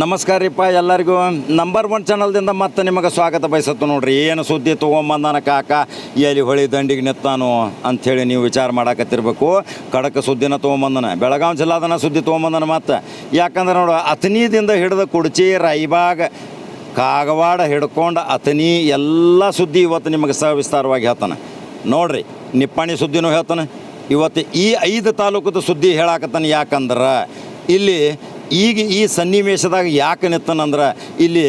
ನಮಸ್ಕಾರ ರೀಪ್ಪ, ಎಲ್ಲರಿಗೂ. Number one ಚಾನಲ್ದಿಂದ ಮತ್ತೆ ನಿಮಗೆ ಸ್ವಾಗತ ಬಯಸತ್ತು ನೋಡ್ರಿ. ಏನು ಸುದ್ದಿ ತೊಗೊಂಬಂದಾನ ಕಾಕ? ಎಲ್ಲಿ ಹೊಳಿ ದಂಡಿಗೆ ನಿತ್ತಾನು ಅಂಥೇಳಿ ನೀವು ವಿಚಾರ ಮಾಡಾಕತ್ತಿರ್ಬೇಕು. ಖಡಕ್ ಸುದ್ದಿನ ತೊಗೊಂಬಂದನ ಬೆಳಗಾವಿ ಜಿಲ್ಲಾದನ ಸುದ್ದಿ ತೊಗೊಂಬಂದನ ಮತ್ತೆ. ಯಾಕಂದ್ರೆ ನೋಡು ಅತನೀದಿಂದ ಹಿಡಿದು ಕುಡ್ಚಿ, ರೈಬಾಗ, ಕಾಗವಾಡ ಹಿಡ್ಕೊಂಡು ಅತನಿ ಎಲ್ಲ ಸುದ್ದಿ ಇವತ್ತು ನಿಮಗೆ ಸವಿಸ್ತಾರವಾಗಿ ಹೇಳ್ತಾನೆ. ನೋಡ್ರಿ, ನಿಪ್ಪಾಣಿ ಸುದ್ದಿನೂ ಹೇಳ್ತಾನೆ. ಇವತ್ತು ಈ ಐದು ತಾಲೂಕದ ಸುದ್ದಿ ಹೇಳಾಕತ್ತಾನೆ ಯಾಕಂದ್ರೆ, ಇಲ್ಲಿ ಈಗ ಈ ಸನ್ನಿವೇಶದಾಗ ಯಾಕೆ ನಿತ್ತನಂದ್ರೆ ಇಲ್ಲಿ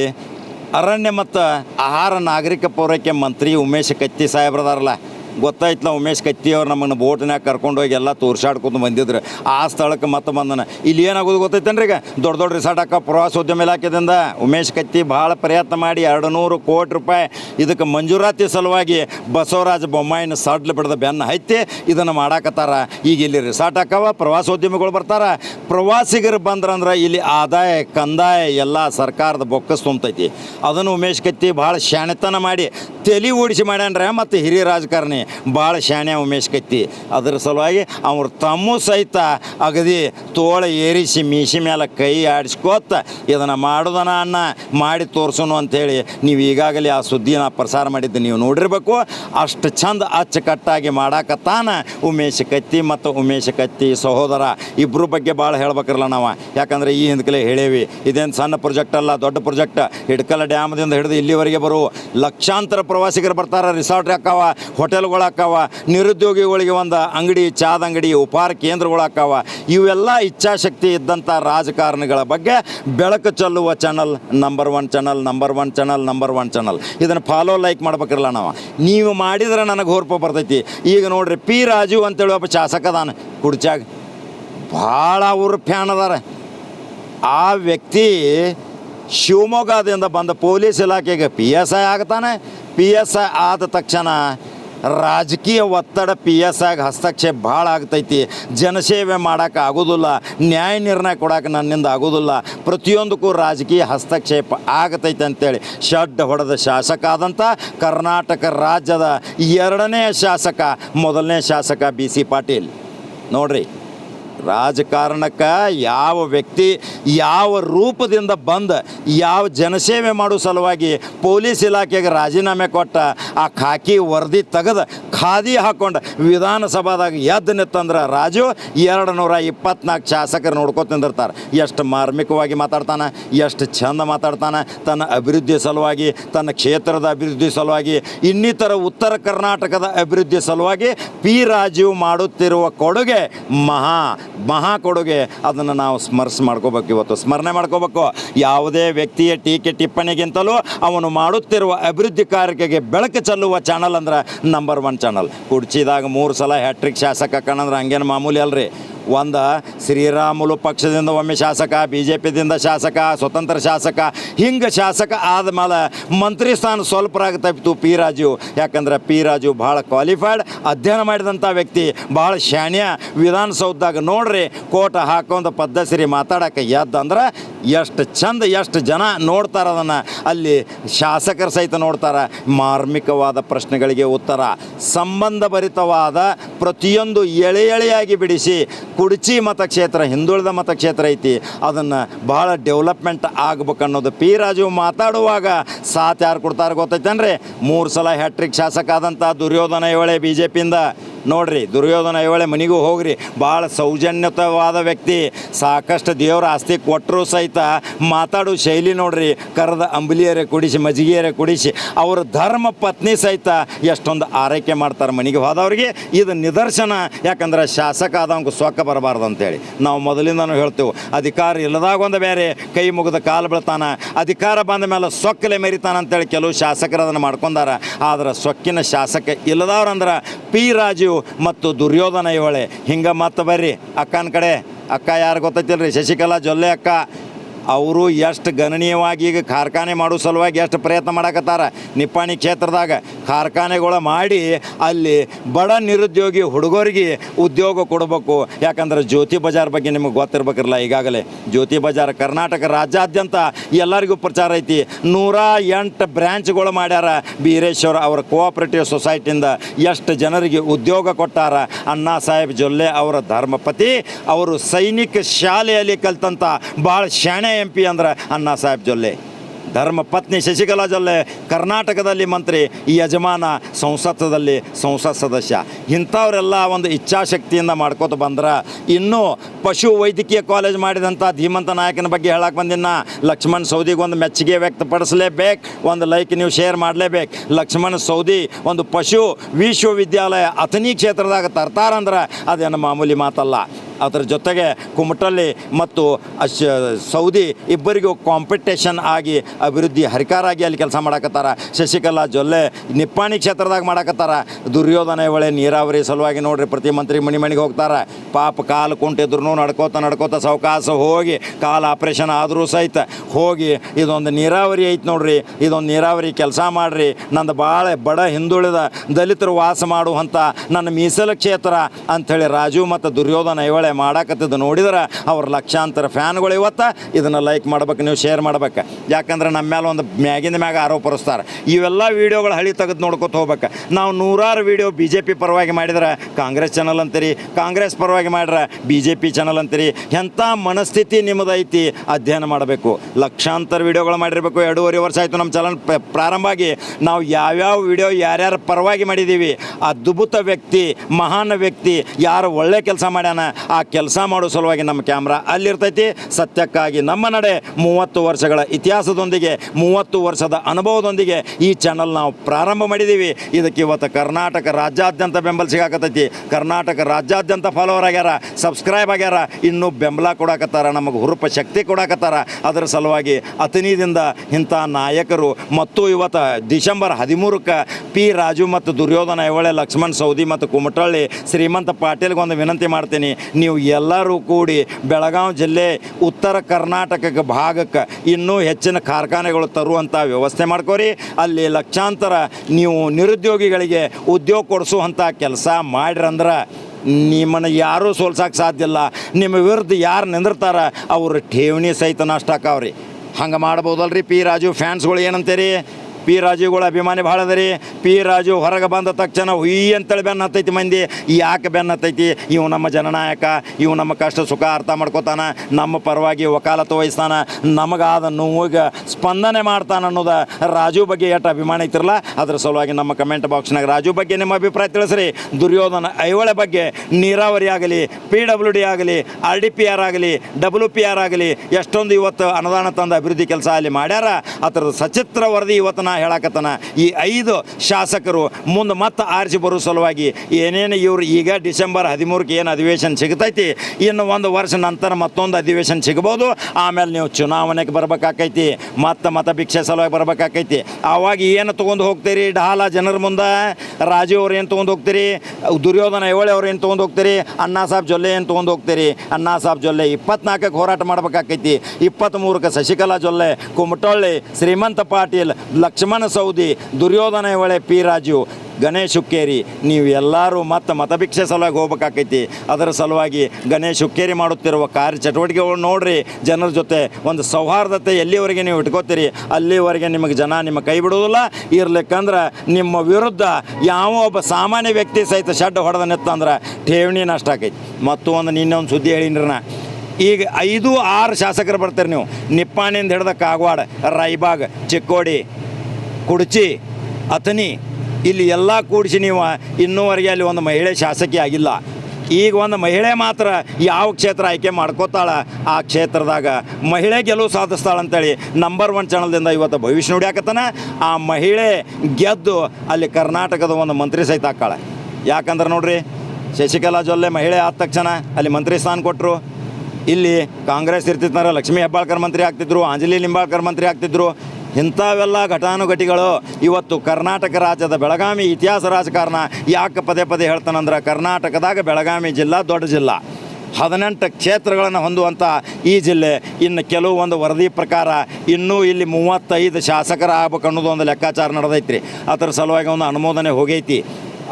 ಅರಣ್ಯ ಮತ್ತು ಆಹಾರ ನಾಗರಿಕ ಪೂರೈಕೆ ಮಂತ್ರಿ ಉಮೇಶ್ ಕತ್ತಿ ಸಾಹೇಬ್ರದಾರಲ್ಲ. ಗೊತ್ತಾಯ್ತಲ್ಲ ಉಮೇಶ್ ಕತ್ತಿ ಅವ್ರು ನಮ್ಮನ್ನು ಬೋಟ್ನ್ಯಾಗ ಕರ್ಕೊಂಡೋಗಿ ಎಲ್ಲ ತೋರ್ಸಾಡ್ಕೊಂಡು ಬಂದಿದ್ರು. ಆ ಸ್ಥಳಕ್ಕೆ ಮತ್ತೆ ಬಂದನ. ಇಲ್ಲಿ ಏನಾಗೋದು ಗೊತ್ತೈತೇನ್ರಿ ಈಗ? ದೊಡ್ಡ ದೊಡ್ಡ ರಿಸಾರ್ಟ್ ಹಾಕ ಪ್ರವಾಸೋದ್ಯಮ ಇಲಾಖೆದಿಂದ ಉಮೇಶ್ ಕತ್ತಿ ಭಾಳ ಪ್ರಯತ್ನ ಮಾಡಿ ಎರಡು ನೂರು ಕೋಟಿ ರೂಪಾಯಿ ಇದಕ್ಕೆ ಮಂಜೂರಾತಿ ಸಲುವಾಗಿ ಬಸವರಾಜ ಬೊಮ್ಮಾಯಿನ ಸಡ್ಲು ಬಿಡದ ಬೆನ್ನ ಹತ್ತಿ ಇದನ್ನು ಮಾಡಾಕತ್ತಾರ. ಈಗ ಇಲ್ಲಿ ರಿಸಾರ್ಟ್ ಹಾಕವ, ಪ್ರವಾಸೋದ್ಯಮಿಗಳು ಬರ್ತಾರ. ಪ್ರವಾಸಿಗರು ಬಂದ್ರಂದ್ರೆ ಇಲ್ಲಿ ಆದಾಯ, ಕಂದಾಯ ಎಲ್ಲ ಸರ್ಕಾರದ ಬೊಕ್ಕಸ್ ತುಂಬತೈತಿ. ಅದನ್ನು ಉಮೇಶ್ ಕತ್ತಿ ಭಾಳ ಶಾಣೆತನ ಮಾಡಿ ತಲೆ ಓಡಿಸಿ ಮಾಡ್ಯಾನ್ರ ಮತ್ತು ಹಿರಿಯ ರಾಜಕಾರಣಿ. ಭಾಳ ಶಾಣೆ ಉಮೇಶ್ ಕತ್ತಿ. ಅದರ ಸಲುವಾಗಿ ಅವ್ರ ತಮ್ಮ ಸಹಿತ ಅಗದಿ ತೋಳ ಏರಿಸಿ ಮೀಸಿ ಮೇಲೆ ಕೈ ಆಡಿಸ್ಕೋತ ಇದನ್ನು ಮಾಡೋದನ ಅನ್ನ ಮಾಡಿ ತೋರಿಸೋನು ಅಂಥೇಳಿ ನೀವು ಈಗಾಗಲೇ ಆ ಸುದ್ದಿನ ಪ್ರಸಾರ ಮಾಡಿದ್ದು ನೀವು ನೋಡಿರ್ಬೇಕು. ಅಷ್ಟು ಚಂದ ಅಚ್ಚುಕಟ್ಟಾಗಿ ಮಾಡಾಕತ್ತಾನ ಉಮೇಶ್ ಕತ್ತಿ ಮತ್ತು ಉಮೇಶ್ ಕತ್ತಿ ಸಹೋದರ. ಇಬ್ಬರ ಬಗ್ಗೆ ಭಾಳ ಹೇಳ್ಬೇಕಿರಲ್ಲ ನಾವು. ಯಾಕಂದ್ರೆ ಈ ಹಿಂದ್ಕಲೆ ಹೇಳೇವಿ, ಇದೇನು ಸಣ್ಣ ಪ್ರಾಜೆಕ್ಟ್ ಅಲ್ಲ, ದೊಡ್ಡ ಪ್ರಾಜೆಕ್ಟ್ ಹಿಡ್ಕಲ ಡ್ಯಾಮ್ದಿಂದ ಹಿಡಿದು ಇಲ್ಲಿವರೆಗೆ ಬರು. ಲಕ್ಷಾಂತರ ಪ್ರವಾಸಿಗರು ಬರ್ತಾರೆ ರಿಸಾರ್ಟ್ ಹಾಕಾವ ಹೋಟೆಲ್ಗಳು ಹಾಕಾವ ನಿರುದ್ಯೋಗಿಗಳಿಗೆ ಒಂದು ಅಂಗಡಿ, ಚಾದ ಅಂಗಡಿ ಉಪಹಾರ ಕೇಂದ್ರಗಳು ಹಾಕಾವ ಇವೆಲ್ಲ ಇಚ್ಛಾಶಕ್ತಿ ಇದ್ದಂಥ ರಾಜಕಾರಣಿಗಳ ಬಗ್ಗೆ ಬೆಳಕು ಚೆಲ್ಲುವ channel number one channel number one channel number one channel ಇದನ್ನು ಫಾಲೋ ಲೈಕ್ ಮಾಡ್ಬೇಕಿರಲ್ಲ ನಾವು. ನೀವು ಮಾಡಿದ್ರೆ ನನಗೆ ಹೋರ್ಪ ಬರ್ತೈತಿ. ಈಗ ನೋಡ್ರಿ, ಪಿ ರಾಜು ಅಂತೇಳಿ ಒಬ್ಬ ಶಾಸಕ ಅದಾನ. ಕುಡ್ಚಾಗ ಭಾಳ ಅವ್ರ ಫ್ಯಾನ್ ಅದಾರ. ಆ ವ್ಯಕ್ತಿ ಶಿವಮೊಗ್ಗದಿಂದ ಬಂದ ಪೊಲೀಸ್ ಇಲಾಖೆಗೆ ಪಿ ಎಸ್ ಐ ಆಗ್ತಾನೆ. ಪಿ ಎಸ್ ಐ ಆದ ತಕ್ಷಣ ರಾಜಕೀಯ ಒತ್ತಡ ಪಿ ಎಸ್ ಆಗಿ ಹಸ್ತಕ್ಷೇಪ ಭಾಳ ಆಗ್ತೈತಿ. ಜನಸೇವೆ ಮಾಡೋಕೆ ಆಗೋದಿಲ್ಲ, ನ್ಯಾಯ ನಿರ್ಣಯ ಕೊಡೋಕೆ ನನ್ನಿಂದ ಆಗೋದಿಲ್ಲ. ಪ್ರತಿಯೊಂದಕ್ಕೂ ರಾಜಕೀಯ ಹಸ್ತಕ್ಷೇಪ ಆಗತೈತೆ ಅಂತೇಳಿ ಷಡ್ ಹೊಡೆದ ಶಾಸಕ ಆದಂಥ ಕರ್ನಾಟಕ ರಾಜ್ಯದ ಎರಡನೇ ಶಾಸಕ, ಮೊದಲನೇ ಶಾಸಕ ಬಿ ಸಿ ಪಾಟೀಲ್. ನೋಡ್ರಿ. ರಾಜಕಾರಣಕ್ಕೆ ಯಾವ ವ್ಯಕ್ತಿ ಯಾವ ರೂಪದಿಂದ ಬಂದ, ಯಾವ ಜನಸೇವೆ ಮಾಡೋ ಸಲುವಾಗಿ ಪೊಲೀಸ್ ಇಲಾಖೆಗೆ ರಾಜೀನಾಮೆ ಕೊಟ್ಟ, ಆ ಖಾಕಿ ವರದಿ ತೆಗೆದು, ಖಾದಿ ಹಾಕೊಂಡು ವಿಧಾನಸಭಾದಾಗ ಎದ್ದು ನಿತ್ತಂದ್ರೆ ರಾಜು ಎರಡು ನೂರ ಇಪ್ಪತ್ನಾಲ್ಕು ಶಾಸಕರು ನೋಡ್ಕೊತಿಂದಿರ್ತಾರೆ ಎಷ್ಟು ಮಾರ್ಮಿಕವಾಗಿ ಮಾತಾಡ್ತಾನೆ, ಎಷ್ಟು ಚಂದ ಮಾತಾಡ್ತಾನೆ, ತನ್ನ ಅಭಿವೃದ್ಧಿ ಸಲುವಾಗಿ, ತನ್ನ ಕ್ಷೇತ್ರದ ಅಭಿವೃದ್ಧಿ ಸಲುವಾಗಿ, ಇನ್ನಿತರ ಉತ್ತರ ಕರ್ನಾಟಕದ ಅಭಿವೃದ್ಧಿ ಸಲುವಾಗಿ ಪಿ ರಾಜೀವ್ ಮಾಡುತ್ತಿರುವ ಕೊಡುಗೆ ಮಹಾ. ಮಹಾ ಕೊಡುಗೆ. ಅದನ್ನು ನಾವು ಸ್ಮರ್ಸ್ ಮಾಡ್ಕೋಬೇಕು ಇವತ್ತು. ಸ್ಮರಣೆ ಮಾಡ್ಕೋಬೇಕು. ಯಾವುದೇ ವ್ಯಕ್ತಿಯ ಟೀಕೆ ಟಿಪ್ಪಣಿಗಿಂತಲೂ ಅವನು ಮಾಡುತ್ತಿರುವ ಅಭಿವೃದ್ಧಿ ಕಾರ್ಯಕ್ಕೆ ಬೆಳಕು ಚೆಲ್ಲುವ ಚಾನಲ್ ಅಂದ್ರೆ ನಂಬರ್ ಒನ್ ಚಾನಲ್ ಕುಡ್ಚಿದಾಗ ಮೂರು ಸಲ ಹ್ಯಾಟ್ರಿಕ್ ಶಾಸಕ ಕಣಂದ್ರೆ ಹಂಗೇನು ಮಾಮೂಲಿ ಅಲ್ರಿ? ಒಂದು, ಶ್ರೀರಾಮುಲು ಪಕ್ಷದಿಂದ ಒಮ್ಮೆ ಶಾಸಕ ಬಿ ಜೆ ಪಿದಿಂದ ಶಾಸಕ, ಸ್ವತಂತ್ರ ಶಾಸಕ, ಹಿಂಗೆ ಶಾಸಕ ಆದಮೇಲೆ ಮಂತ್ರಿ ಸ್ಥಾನ ಸ್ವಲ್ಪರಾಗಿ ತಪ್ಪಿತು ಪಿ ರಾಜು. ಯಾಕಂದ್ರೆ ಪಿ ರಾಜು ಭಾಳ ಕ್ವಾಲಿಫೈಡ್ ಅಧ್ಯಯನ ಮಾಡಿದಂಥ ವ್ಯಕ್ತಿ, ಭಾಳ ಶಾಣ್ಯ. ವಿಧಾನಸೌಧದಾಗ ನೋಡ್ರಿ, ಕೋಟ ಹಾಕೊಂಡು ಪದ್ಧಸಿರಿ ಮಾತಾಡೋಕೆ ಎದ್ದಂದ್ರೆ ಎಷ್ಟು ಚಂದ, ಎಷ್ಟು ಜನ ನೋಡ್ತಾರೆ ಅದನ್ನು. ಅಲ್ಲಿ ಶಾಸಕರು ಸಹಿತ ನೋಡ್ತಾರೆ, ಮಾರ್ಮಿಕವಾದ ಪ್ರಶ್ನೆಗಳಿಗೆ ಉತ್ತರ. ಸಂಬಂಧಭರಿತವಾದ ಪ್ರತಿಯೊಂದು ಎಳೆ ಎಳೆಯಾಗಿ ಬಿಡಿಸಿ ಕುಡ್ಚಿ ಮತಕ್ಷೇತ್ರ, ಹಿಂದುಳಿದ ಮತಕ್ಷೇತ್ರ ಐತಿ. ಅದನ್ನು ಭಾಳ ಡೆವಲಪ್ಮೆಂಟ್ ಆಗ್ಬೇಕು ಅನ್ನೋದು ಪಿ ರಾಜು ಮಾತಾಡುವಾಗ ಸಾಥ್ ಯಾರು ಕೊಡ್ತಾರೆ ಗೊತ್ತೈತೇನ್ರಿ? ಮೂರು ಸಲ ಹ್ಯಾಟ್ರಿಕ್ ಶಾಸಕ ಆದಂಥ ದುರ್ಯೋಧನ ಇವಳೆ ಬಿ ಜೆ ಪಿಯಿಂದ ನೋಡ್ರಿ, ದುರ್ಯೋಧನ ಇವಳೆ ಮನೆಗೂ ಹೋಗ್ರಿ. ಭಾಳ ಸೌಜನ್ಯತವಾದ ವ್ಯಕ್ತಿ. ಸಾಕಷ್ಟು ದೇವರ ಆಸ್ತಿ ಕೊಟ್ಟರು ಸಹಿತ ಮಾತಾಡೋ ಶೈಲಿ ನೋಡ್ರಿ. ಕರೆದ ಅಂಬಲಿಯರೇ ಕುಡಿಸಿ, ಮಜ್ಜಿಗೆಯರೇ ಕುಡಿಸಿ, ಅವರ ಧರ್ಮ ಪತ್ನಿ ಸಹಿತ ಎಷ್ಟೊಂದು ಆರೈಕೆ ಮಾಡ್ತಾರೆ ಮನೆಗೆ ಹೋದವ್ರಿಗೆ. ಇದು ನಿದರ್ಶನ. ಯಾಕಂದ್ರೆ ಶಾಸಕ ಆದವಂಗೆ ಸೊಕ್ಕ ಬರಬಾರ್ದು ಅಂತೇಳಿ. ನಾವು ಮೊದಲಿಂದನೂ ಹೇಳ್ತೇವೆ, ಅಧಿಕಾರ ಇಲ್ಲದಾಗ ಒಂದು ಬೇರೆ, ಕೈ ಮುಗಿದ ಕಾಲು ಬೀಳ್ತಾನೆ. ಅಧಿಕಾರ ಬಂದ ಮೇಲೆ ಸೊಕ್ಕಲೆ ಮೆರಿತಾನ ಅಂತೇಳಿ ಕೆಲವು ಶಾಸಕರು ಅದನ್ನು ಮಾಡ್ಕೊಂಡಾರ. ಆದ್ರೆ ಸೊಕ್ಕಿನ ಶಾಸಕ ಇಲ್ಲದವ್ರಂದ್ರೆ ಪಿ ರಾಜು ಮತ್ತು ದುರ್ಯೋಧನ ಇವಳೆ. ಹಿಂಗೆ ಮತ್ತೆ ಬರ್ರಿ. ಅಕ್ಕನ ಕಡೆ. ಅಕ್ಕ ಯಾರು ಗೊತ್ತೈತಿಲ್ರಿ? ಶಶಿಕಲಾ ಜೊಲ್ಲೆ ಅಕ್ಕ. ಅವರು ಎಷ್ಟು ಗಣನೀಯವಾಗಿ ಈಗ ಕಾರ್ಖಾನೆ ಮಾಡೋ ಸಲುವಾಗಿ ಎಷ್ಟು ಪ್ರಯತ್ನ ಮಾಡಕತ್ತಾರ? ನಿಪ್ಪಾಣಿ ಕ್ಷೇತ್ರದಾಗ ಕಾರ್ಖಾನೆಗಳು ಮಾಡಿ ಅಲ್ಲಿ ಬಡ ನಿರುದ್ಯೋಗಿ ಹುಡುಗರಿಗೆ ಉದ್ಯೋಗ ಕೊಡಬೇಕು. ಯಾಕಂದ್ರೆ ಜ್ಯೋತಿ ಬಜಾರ್ ಬಗ್ಗೆ ನಿಮಗೆ ಗೊತ್ತಿರ್ಬೇಕಿರಲ್ಲ ಈಗಾಗಲೇ. ಜ್ಯೋತಿ ಬಜಾರ್ ಕರ್ನಾಟಕ ರಾಜ್ಯಾದ್ಯಂತ ಎಲ್ಲರಿಗೂ ಪ್ರಚಾರ ಐತಿ. ನೂರ ಎಂಟು ಬ್ರ್ಯಾಂಚ್ಗಳು ಮಾಡ್ಯಾರ ಬೀರೇಶ್ವರ ಅವರ ಕೋಆಪರೇಟಿವ್ ಸೊಸೈಟಿಯಿಂದ ಎಷ್ಟು ಜನರಿಗೆ ಉದ್ಯೋಗ ಕೊಟ್ಟಾರ? ಅಣ್ಣಾ ಸಾಹೇಬ್ ಜೊಲ್ಲೆ ಅವರ ಧರ್ಮಪತಿ, ಅವರು ಸೈನಿಕ ಶಾಲೆಯಲ್ಲಿ ಕಲ್ತಂಥ ಭಾಳ ಶಾಣೆ ಎಂ ಪಿ ಅಂದ್ರೆ ಅಣ್ಣಾ ಸಾಹೇಬ್ ಜೊಲ್ಲೆ. ಧರ್ಮ ಪತ್ನಿ ಶಶಿಕಲಾ ಜೊಲ್ಲೆ, ಕರ್ನಾಟಕದಲ್ಲಿ ಮಂತ್ರಿ, ಈ ಯಜಮಾನ ಸಂಸತ್ತದಲ್ಲಿ ಸಂಸತ್ ಸದಸ್ಯ. ಇಂಥವರೆಲ್ಲ ಒಂದು ಇಚ್ಛಾಶಕ್ತಿಯಿಂದ ಮಾಡ್ಕೋತ ಬಂದ್ರೆ ಇನ್ನೂ ಪಶು ವೈದ್ಯಕೀಯ ಕಾಲೇಜ್ ಮಾಡಿದಂಥ ಧೀಮಂತ ನಾಯಕನ ಬಗ್ಗೆ ಹೇಳಕ್ಕೆ ಬಂದಿನ್ನ. ಲಕ್ಷ್ಮಣ್ ಸೌದಿಗೆ ಒಂದು ಮೆಚ್ಚುಗೆ ವ್ಯಕ್ತಪಡಿಸಲೇಬೇಕು, ಒಂದು ಲೈಕ್ ನೀವು ಶೇರ್ ಮಾಡಲೇಬೇಕು. ಲಕ್ಷ್ಮಣ್ ಸೌದಿ ಒಂದು ಪಶು ವಿಶ್ವವಿದ್ಯಾಲಯ ಅಥನಿ ಕ್ಷೇತ್ರದಾಗ ತರ್ತಾರಂದ್ರೆ ಅದೇನು ಮಾಮೂಲಿ ಮಾತಲ್ಲ. ಅದರ ಜೊತೆಗೆ ಕುಮಟಳ್ಳಿ ಮತ್ತು ಸೌದಿ ಇಬ್ಬರಿಗೂ ಕಾಂಪಿಟೇಷನ್ ಆಗಿ ಅಭಿವೃದ್ಧಿ ಹರಿಕಾರಾಗಿ ಅಲ್ಲಿ ಕೆಲಸ ಮಾಡಾಕತ್ತಾರ. ಶಶಿಕಲಾ ಜೊಲ್ಲೆ ನಿಪ್ಪಾಣಿ ಕ್ಷೇತ್ರದಾಗ ಮಾಡಕತ್ತಾರ. ದುರ್ಯೋಧನ ಒಳ್ಳೆ ನೀರಾವರಿ ಸಲುವಾಗಿ ನೋಡ್ರಿ, ಪ್ರತಿ ಮಂತ್ರಿ ಮನೆ ಮನೆಗೆ ಹೋಗ್ತಾರ. ಪಾಪ ಕಾಲು ಕುಂಟಿದ್ರು ನಡ್ಕೋತ ನಡ್ಕೋತ ಸಾವಕಾಶ ಹೋಗಿ ಕಾಲು ಆಪ್ರೇಷನ್ ಆದರೂ ಸಹಿತ ಹೋಗಿ ಇದೊಂದು ನೀರಾವರಿ ಐತೆ ನೋಡ್ರಿ. ಇದೊಂದು ನೀರಾವರಿ ಕೆಲಸ ಮಾಡ್ರಿ. ನಂದು ಭಾಳ ಬಡ ಹಿಂದುಳಿದ ದಲಿತರು ವಾಸ ಮಾಡುವಂಥ ನನ್ನ ಮೀಸಲು ಕ್ಷೇತ್ರ ಅಂಥೇಳಿ ರಾಜು ಮತ್ತು ದುರ್ಯೋಧನ ಐವಳೆ ಮಾಡಾಕತ್ತಿದ್ದು ನೋಡಿದ್ರೆ ಅವ್ರ ಲಕ್ಷಾಂತರ ಫ್ಯಾನ್ಗಳು ಇವತ್ತು ಇದನ್ನು ಲೈಕ್ ಮಾಡ್ಬೇಕು, ನೀವು ಶೇರ್ ಮಾಡ್ಬೇಕು. ಯಾಕಂದ್ರೆ ನಮ್ಮ ಮೇಲೆ ಒಂದು ಮ್ಯಾಗಿಂದ ಮ್ಯಾಗ ಆರೋಪ ಹೊರಿಸ್ತಾರೆ. ಇವೆಲ್ಲ ವೀಡಿಯೋಗಳು ಹಳಿ ತೆಗೆದು ನೋಡ್ಕೊತ ಹೋಗ್ಬೇಕು. ನಾವು ನೂರಾರು ವೀಡಿಯೋ ಬಿ ಜೆ ಪಿ ಪರವಾಗಿ ಮಾಡಿದ್ರೆ ಕಾಂಗ್ರೆಸ್ ಚಾನಲ್ ಅಂತೀರಿ, ಕಾಂಗ್ರೆಸ್ ಪರವಾಗಿ ಮಾಡ್ರೆ ಬಿ ಜೆ ಪಿ ಚಾನಲ್ ಅಂತೀರಿ, ಎಂಥ ಮನಸ್ಥಿತಿ ನಿಮ್ಮದೈತಿ ಅಧ್ಯಯನ ಮಾಡಬೇಕು. ಲಕ್ಷಾಂತರ ವೀಡಿಯೋಗಳು ಮಾಡಿರಬೇಕು, ಎರಡೂವರೆ ವರ್ಷ ಆಯಿತು ನಮ್ಮ ಚಾನಲ್ ಪ್ರಾರಂಭ ಆಗಿ. ನಾವು ಯಾವ್ಯಾವ ವಿಡಿಯೋ ಯಾರ್ಯಾರ ಪರವಾಗಿ ಮಾಡಿದ್ದೀವಿ, ಅದ್ಭುತ ವ್ಯಕ್ತಿ, ಮಹಾನ್ ವ್ಯಕ್ತಿ, ಯಾರು ಒಳ್ಳೆ ಕೆಲಸ ಮಾಡ್ಯಾನ, ಆ ಕೆಲಸ ಮಾಡೋ ಸಲುವಾಗಿ ನಮ್ಮ ಕ್ಯಾಮ್ರಾ ಅಲ್ಲಿರ್ತೈತಿ. ಸತ್ಯಕ್ಕಾಗಿ ನಮ್ಮ ನಡೆ ಮೂವತ್ತು ವರ್ಷಗಳ ಇತಿಹಾಸದೊಂದಿಗೆ, ಮೂವತ್ತು ವರ್ಷದ ಅನುಭವದೊಂದಿಗೆ ಈ ಚಾನಲ್ ನಾವು ಪ್ರಾರಂಭ ಮಾಡಿದ್ದೀವಿ ಇದಕ್ಕೆ ಇವತ್ತು ಕರ್ನಾಟಕ ರಾಜ್ಯಾದ್ಯಂತ ಬೆಂಬಲ ಸಿಗಾಕತ್ತೈತಿ. ಕರ್ನಾಟಕ ರಾಜ್ಯಾದ್ಯಂತ ಫಾಲೋವರ್ ಆಗ್ಯಾರ ಸಬ್ಸ್ಕ್ರೈಬ್ ಆಗ್ಯಾರ, ಇನ್ನೂ ಬೆಂಬಲ ಕೊಡಾಕತ್ತಾರ, ನಮಗೆ ಹುರುಪ ಶಕ್ತಿ ಕೊಡಾಕತ್ತಾರ. ಅದರ ಸಲುವಾಗಿ ಅತನೀದಿಂದ ಇಂಥ ನಾಯಕರು ಮತ್ತು ಇವತ್ತು ಡಿಸೆಂಬರ್ ಹದಿಮೂರಕ್ಕೆ ಪಿ ರಾಜು ಮತ್ತು ದುರ್ಯೋಧನ ಐಹೊಳೆ ಲಕ್ಷ್ಮಣ್ ಸೌದಿ ಮತ್ತು ಕುಮಟಳ್ಳಿ ಶ್ರೀಮಂತ ಪಾಟೀಲ್ಗೊಂದು ವಿನಂತಿ ಮಾಡ್ತೀನಿ. ನೀವು ಎಲ್ಲರೂ ಕೂಡಿ ಬೆಳಗಾವಿ ಜಿಲ್ಲೆ ಉತ್ತರ ಕರ್ನಾಟಕಕ್ಕೆ ಭಾಗಕ್ಕೆ ಇನ್ನೂ ಹೆಚ್ಚಿನ ಕಾರ್ಖಾನೆಗಳು ತರುವಂಥ ವ್ಯವಸ್ಥೆ ಮಾಡ್ಕೋರಿ. ಅಲ್ಲಿ ಲಕ್ಷಾಂತರ ನೀವು ನಿರುದ್ಯೋಗಿಗಳಿಗೆ ಉದ್ಯೋಗ ಕೊಡಿಸುವಂಥ ಕೆಲಸ ಮಾಡ್ರಂದ್ರೆ ನಿಮ್ಮನ್ನು ಯಾರೂ ಸೋಲ್ಸಕ್ಕೆ ಸಾಧ್ಯ ಇಲ್ಲ. ನಿಮ್ಮ ವಿರುದ್ಧ ಯಾರು ನಿಂದಿರ್ತಾರ ಅವ್ರ ಠೇವಣಿ ಸಹಿತ ನಷ್ಟ ಆಕಾವ್ರಿ ಹಂಗೆ ಮಾಡ್ಬೋದಲ್ರಿ ಪಿ ರಾಜು ಫ್ಯಾನ್ಸ್ಗಳು ಏನಂತೀರಿ? ಪಿ ರಾಜುಗಳ ಅಭಿಮಾನಿ ಭಾಳ ಅದರಿ. ಪಿ ರಾಜು ಹೊರಗೆ ಬಂದ ತಕ್ಷಣ ಹುಯಿ ಅಂತೇಳಿ ಬೆನ್ನ ಹತ್ತೈತಿ ಮಂದಿ. ಯಾಕೆ ಬೆನ್ನ ಹತ್ತೈತಿ? ಇವು ನಮ್ಮ ಜನನಾಯಕ, ಇವು ನಮ್ಮ ಕಷ್ಟ ಸುಖ ಅರ್ಥ ಮಾಡ್ಕೋತಾನ, ನಮ್ಮ ಪರವಾಗಿ ವಕಾಲತ್ತು ವಹಿಸ್ತಾನ, ನಮಗಾದ ನೋವಿಗೆ ಸ್ಪಂದನೆ ಮಾಡ್ತಾನ ಅನ್ನೋದು ರಾಜು ಬಗ್ಗೆ ಎಷ್ಟು ಅಭಿಮಾನ ಐತಿರಲ್ಲ ಅದ್ರ ಸಲುವಾಗಿ ನಮ್ಮ ಕಮೆಂಟ್ ಬಾಕ್ಸ್ನಾಗ ರಾಜು ಬಗ್ಗೆ ನಿಮ್ಮ ಅಭಿಪ್ರಾಯ ತಿಳಿಸ್ರಿ. ದುರ್ಯೋಧನ ಐಹೊಳೆ ಬಗ್ಗೆ ನೀರಾವರಿ ಆಗಲಿ ಪಿ ಡಬ್ಲ್ಯೂ ಡಿ ಆಗಲಿ ಆರ್ ಡಿ ಪಿ ಆರ್ ಆಗಲಿ ಡಬ್ಲ್ಯೂ ಪಿ ಆರ್ ಆಗಲಿ, ಎಷ್ಟೊಂದು ಇವತ್ತು ಅನುದಾನ ತಂದ ಅಭಿವೃದ್ಧಿ ಕೆಲಸ ಅಲ್ಲಿ ಮಾಡ್ಯಾರ. ಅದರದ ಸಚಿತ್ರ ವರದಿ ಇವತ್ತು ಹೇಳಕತ್ತನ. ಈ ಐದು ಶಾಸಕರು ಮುಂದೆ ಮತ್ತೆ ಆರಿಸಿ ಬರೋ ಸಲುವಾಗಿ ಏನೇನು ಇವರು ಈಗ ಡಿಸೆಂಬರ್ ಹದಿಮೂರಕ್ಕೆ ಏನು ಅಧಿವೇಶನ ಸಿಗ್ತೈತಿ, ಇನ್ನು ಒಂದು ವರ್ಷ ನಂತರ ಮತ್ತೊಂದು ಅಧಿವೇಶನ ಸಿಗ್ಬೋದು, ಆಮೇಲೆ ನೀವು ಚುನಾವಣೆಗೆ ಬರಬೇಕಾಕೈತಿ, ಮತ್ತೆ ಮತ ಭಿಕ್ಷೆ ಸಲುವಾಗಿ ಬರ್ಬೇಕಾಕೈತಿ. ಆವಾಗ ಏನು ತೊಗೊಂಡು ಹೋಗ್ತೀರಿ? ಡಹಾಲ ಜನರ ಮುಂದೆ, ರಾಜೀವ್ ಅವ್ರು ಏನು ತೊಗೊಂಡು ಹೋಗ್ತೀರಿ? ದುರ್ಯೋಧನ ಐಹೊಳೆ ಅವ್ರು ಏನು ತೊಗೊಂಡು ಹೋಗ್ತೀರಿ? ಅಣ್ಣಾ ಸಾಹೇಬ್ ಜೊಲ್ಲೆ ಏನು ತೊಗೊಂಡು ಹೋಗ್ತೀರಿ? ಅಣ್ಣಾ ಸಾಹೇಬ್ ಜೊಲ್ಲೆ ಇಪ್ಪತ್ನಾಲ್ಕಕ್ಕೆ ಹೋರಾಟ ಮಾಡಬೇಕಾಕೈತಿ ಇಪ್ಪತ್ತ್ಮೂರಕ್ಕೆ ಶಶಿಕಲಾ ಜೊಲ್ಲೆ, ಕುಮಟೊಳ್ಳಿ, ಶ್ರೀಮಂತ ಪಾಟೀಲ್ ಲಕ್ಷ್ಮಣ ಸೌದಿ ದುರ್ಯೋಧನ ಒಳೆ ಪಿ ರಾಜು. ಗಣೇಶ್ ಹುಕ್ಕೇರಿ, ನೀವು ಎಲ್ಲರೂ ಮತ್ತೆ ಮತಭಿಕ್ಷೆ ಸಲುವಾಗಿ ಹೋಗ್ಬೇಕಾಕೈತಿ. ಅದರ ಸಲುವಾಗಿ ಗಣೇಶ್ ಹುಕ್ಕೇರಿ ಮಾಡುತ್ತಿರುವ ಕಾರ್ಯ ಚಟುವಟಿಕೆಗಳು ನೋಡ್ರಿ. ಜನರ ಜೊತೆ ಒಂದು ಸೌಹಾರ್ದತೆ ಎಲ್ಲಿವರೆಗೆ ನೀವು ಇಟ್ಕೋತೀರಿ? ಅಲ್ಲಿವರೆಗೆ ನಿಮಗೆ ಜನ ನಿಮ್ಮ ಕೈ ಬಿಡುವುದಿಲ್ಲ. ಇರ್ಲಿಕ್ಕಂದ್ರೆ ನಿಮ್ಮ ವಿರುದ್ಧ ಯಾವ ಒಬ್ಬ ಸಾಮಾನ್ಯ ವ್ಯಕ್ತಿ ಸಹಿತ ಶೆಡ್ ಹೊಡೆದ ನಿತ್ತಂದ್ರೆ ಠೇವಣಿ ನಷ್ಟ ಆಕೈತಿ. ಮತ್ತು ಒಂದು ನಿನ್ನೆ ಒಂದು ಸುದ್ದಿ ಹೇಳಿನ್ರಿ ಈಗ ಐದು ಆರು ಶಾಸಕರು ಬರ್ತಾರೆ ನೀವು. ನಿಪ್ಪಾಣಿಂದ ಹಿಡ್ದ ಕಾಗವಾಡ ರೈಬಾಗ್ ಚಿಕ್ಕೋಡಿ ಕುಡ್ಚಿ ಅಥನಿ ಇಲ್ಲಿ ಎಲ್ಲ ಕೂಡಿಸಿ ನೀವು ಇನ್ನೂವರೆಗೆ ಅಲ್ಲಿ ಒಂದು ಮಹಿಳೆ ಶಾಸಕಿ ಆಗಿಲ್ಲ. ಈಗ ಒಂದು ಮಹಿಳೆ ಮಾತ್ರ ಯಾವ ಕ್ಷೇತ್ರ ಆಯ್ಕೆ ಮಾಡ್ಕೋತಾಳ, ಆ ಕ್ಷೇತ್ರದಾಗ ಮಹಿಳೆ ಗೆಲುವು ಸಾಧಿಸ್ತಾಳೆ ಅಂತೇಳಿ ನಂಬರ್ ಒನ್ ಚಾನಲ್ದಿಂದ ಇವತ್ತು ಭವಿಷ್ಯ ನೋಡ್ಯಾಕತ್ತಾನ. ಆ ಮಹಿಳೆ ಗೆದ್ದು ಅಲ್ಲಿ ಕರ್ನಾಟಕದ ಒಂದು ಮಂತ್ರಿ ಸಹಿತ ಹಾಕಾಳೆ ಯಾಕಂದ್ರೆ ನೋಡ್ರಿ, ಶಶಿಕಲಾ ಜೊಲ್ಲೆ ಮಹಿಳೆ ಆದ ತಕ್ಷಣ ಅಲ್ಲಿ ಮಂತ್ರಿ ಸ್ಥಾನ ಕೊಟ್ಟರು ಇಲ್ಲಿ ಕಾಂಗ್ರೆಸ್ ಇರ್ತಿತ್ತಂದ್ರೆ ಲಕ್ಷ್ಮೀ ಹೆಬ್ಬಾಳ್ಕರ್ ಮಂತ್ರಿ ಆಗ್ತಿದ್ರು ಅಂಜಲಿ ಲಿಂಬಾಳ್ಕರ್ ಮಂತ್ರಿ ಆಗ್ತಿದ್ರು. ಇಂಥವೆಲ್ಲ ಘಟಾನುಘಟಿಗಳು. ಇವತ್ತು ಕರ್ನಾಟಕ ರಾಜ್ಯದ ಬೆಳಗಾವಿ ಇತಿಹಾಸ ರಾಜಕಾರಣ ಯಾಕೆ ಪದೇ ಪದೇ ಹೇಳ್ತಾನಂದ್ರೆ ಕರ್ನಾಟಕದಾಗ ಬೆಳಗಾವಿ ಜಿಲ್ಲಾ ದೊಡ್ಡ ಜಿಲ್ಲಾ. ಹದಿನೆಂಟು ಕ್ಷೇತ್ರಗಳನ್ನು ಹೊಂದುವಂಥ ಈ ಜಿಲ್ಲೆ ಇನ್ನು ಕೆಲವು ಒಂದು ವರದಿ ಪ್ರಕಾರ ಇನ್ನೂ ಇಲ್ಲಿ ಮೂವತ್ತೈದು ಶಾಸಕರ ಆಗ್ಬೇಕು ಅನ್ನೋದು ಒಂದು ಲೆಕ್ಕಾಚಾರ ನಡೆದೈತ್ರಿ. ಅದರ ಸಲುವಾಗಿ ಒಂದು ಅನುಮೋದನೆ ಹೋಗೈತಿ.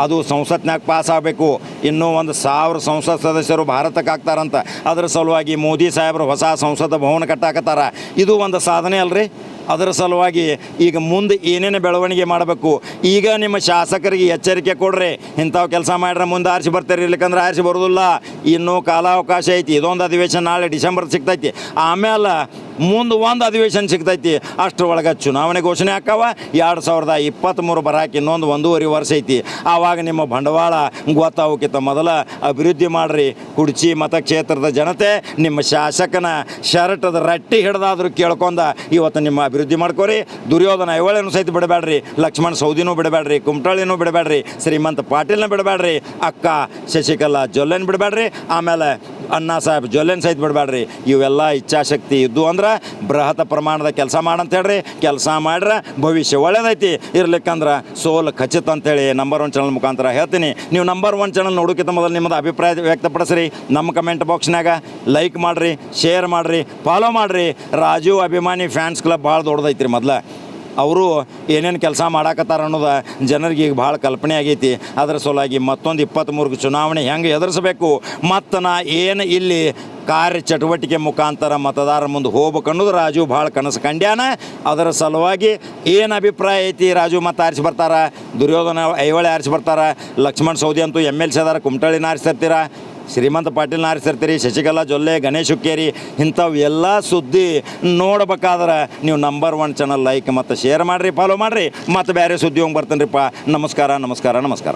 ಅದು ಸಂಸತ್ನಾಗ ಪಾಸ್ ಆಗಬೇಕು. ಇನ್ನೂ ಒಂದು ಸಾವಿರ ಸಂಸತ್ ಸದಸ್ಯರು ಭಾರತಕ್ಕೆ ಆಗ್ತಾರಂತ ಅದರ ಸಲುವಾಗಿ ಮೋದಿ ಸಾಹೇಬರು ಹೊಸ ಸಂಸದ ಭವನ ಕಟ್ಟಾಕತ್ತಾರ. ಇದು ಒಂದು ಸಾಧನೆ ಅಲ್ರಿ? ಅದರ ಸಲುವಾಗಿ ಈಗ ಮುಂದೆ ಏನೇನು ಬೆಳವಣಿಗೆ ಮಾಡಬೇಕು? ಈಗ ನಿಮ್ಮ ಶಾಸಕರಿಗೆ ಎಚ್ಚರಿಕೆ ಕೊಡ್ರಿ. ಇಂಥವು ಕೆಲಸ ಮಾಡ್ರೆ ಮುಂದೆ ಆರಿಸಿ ಬರ್ತಾರೆ. ಇರ್ಲಿಕ್ಕಂದ್ರೆ ಆರಿಸಿ ಬರೋದಿಲ್ಲ. ಇನ್ನೂ ಕಾಲಾವಕಾಶ ಐತಿ. ಇದೊಂದು ಅಧಿವೇಶನ, ನಾಳೆ ಡಿಸೆಂಬರ್ ಸಿಗ್ತೈತಿ. ಆಮೇಲೆ ಮುಂದೆ ಒಂದು ಅಧಿವೇಶನ ಸಿಗ್ತೈತಿ ಅಷ್ಟರೊಳಗೆ ಚುನಾವಣೆ ಘೋಷಣೆ ಹಾಕಾವ, ಎರಡು ಸಾವಿರದ ಇಪ್ಪತ್ತ್ಮೂರು ಬರಾಕ ಇನ್ನೊಂದು ಒಂದೂವರೆ ವರ್ಷ ಐತಿ. ಆವಾಗ ನಿಮ್ಮ ಬಂಡವಾಳ ಗೊತ್ತಾಗೋಕ್ಕಿಂತ ಮೊದಲ ಅಭಿವೃದ್ಧಿ ಮಾಡಿರಿ. ಕುಡ್ಚಿ ಮತಕ್ಷೇತ್ರದ ಜನತೆ, ನಿಮ್ಮ ಶಾಸಕನ ಶರಟದ ರಟ್ಟಿ ಹಿಡ್ದಾದ್ರೂ ಕೇಳ್ಕೊಂಡ ಇವತ್ತು ನಿಮ್ಮ ಅಭಿವೃದ್ಧಿ ಮಾಡ್ಕೋರಿ. ದುರ್ಯೋಧನ ಐವಳೇನು ಸಹಿತ ಬಿಡಬೇಡ್ರಿ, ಲಕ್ಷ್ಮಣ ಸೌದಿನೂ ಬಿಡಬೇಡ್ರಿ, ಕುಮಟಳ್ಳಿನೂ ಬಿಡಬೇಡ್ರಿ, ಶ್ರೀಮಂತ ಪಾಟೀಲ್ನ ಬಿಡಬೇಡ್ರಿ, ಅಕ್ಕ ಶಶಿಕಲಾ ಜೊಲ್ಲೆನ ಬಿಡಬೇಡ್ರಿ, ಆಮೇಲೆ ಅಣ್ಣಾ ಸಾಹೇಬ್ ಜೊಲ್ಲೆನ್ ಸಹಿತ ಬಿಡಬೇಡ್ರಿ ಇವೆಲ್ಲ ಇಚ್ಛಾಶಕ್ತಿ ಇದ್ದು ಅಂದ್ರೆ ಬೃಹತ್ ಪ್ರಮಾಣದ ಕೆಲಸ ಮಾಡಂತ ಹೇಳ್ರಿ. ಕೆಲಸ ಮಾಡ್ರೆ ಭವಿಷ್ಯ ಒಳ್ಳೇದೈತಿ. ಇರ್ಲಿಕ್ಕಂದ್ರೆ ಸೋಲು ಖಚಿತ ಅಂತೇಳಿ ನಂಬರ್ ಒನ್ ಚಾನಲ್ ಮುಖಾಂತರ ಹೇಳ್ತೀನಿ. ನೀವು ನಂಬರ್ ಒನ್ ಚಾನಲ್ ನೋಡೋಕ್ಕಿಂತ ಮೊದಲು ನಿಮ್ಮದು ಅಭಿಪ್ರಾಯ ವ್ಯಕ್ತಪಡಿಸ್ರಿ. ನಮ್ಮ ಕಮೆಂಟ್ ಬಾಕ್ಸ್ನಾಗ ಲೈಕ್ ಮಾಡಿರಿ ಶೇರ್ ಮಾಡಿರಿ ಫಾಲೋ ಮಾಡಿರಿ. ರಾಜು ಅಭಿಮಾನಿ ಫ್ಯಾನ್ಸ್ ಕ್ಲಬ್ ಭಾಳ ದೊಡ್ಡದೈತ್ರಿ ಮೊದಲ. ಅವರು ಏನೇನು ಕೆಲಸ ಮಾಡಾಕತ್ತಾರ ಅನ್ನೋದು ಜನರಿಗೆ ಈಗ ಭಾಳ ಕಲ್ಪನೆ ಆಗೈತಿ. ಅದರ ಸಲುವಾಗಿ ಮತ್ತೊಂದು ಇಪ್ಪತ್ತ್ಮೂರು ಚುನಾವಣೆ ಹೆಂಗೆ ಎದುರಿಸಬೇಕು ಮತ್ತು ನಾ ಏನು ಇಲ್ಲಿ ಕಾರ್ಯ ಚಟುವಟಿಕೆ ಮುಖಾಂತರ ಮತದಾರರ ಮುಂದೆ ಹೋಗ್ಬೇಕು ಅನ್ನೋದು ರಾಜು ಭಾಳ ಕನಸು ಕಂಡ್ಯಾನ. ಅದರ ಸಲುವಾಗಿ ಏನು ಅಭಿಪ್ರಾಯ ಐತಿ ರಾಜು ಮತ್ತು ಆರಿಸಿ ಬರ್ತಾರ? ದುರ್ಯೋಧನ ಐವಳೆ ಆರಿಸಿ ಬರ್ತಾರ? ಲಕ್ಷ್ಮಣ್ ಸೌದಿ ಅಂತೂ ಎಂ ಎಲ್ ಸಿ ಅದಾರ, ಕುಮಟಳ್ಳಿನ ಆರಿಸ್ತಿರ್ತೀರ ಶ್ರೀಮಂತ ಪಾಟೀಲ್ ನಾರಿ ಆರಿಸಿರ್ತೀರಿ ಶಶಿಕಲಾ ಜೊಲ್ಲೆ, ಗಣೇಶ್ ಹುಕ್ಕೇರಿ, ಇಂಥವು ಎಲ್ಲ ಸುದ್ದಿ ನೋಡ್ಬೇಕಾದ್ರೆ ನೀವು ನಂಬರ್ ಒನ್ ಚಾನಲ್ ಲೈಕ್ ಮತ್ತು ಶೇರ್ ಮಾಡಿರಿ ಫಾಲೋ ಮಾಡಿರಿ, ಮತ್ತು ಬೇರೆ ಸುದ್ದಿ ಹೋಗಿ ಬರ್ತೀನಿ ರೀಪ್ಪ ನಮಸ್ಕಾರ ನಮಸ್ಕಾರ ನಮಸ್ಕಾರ.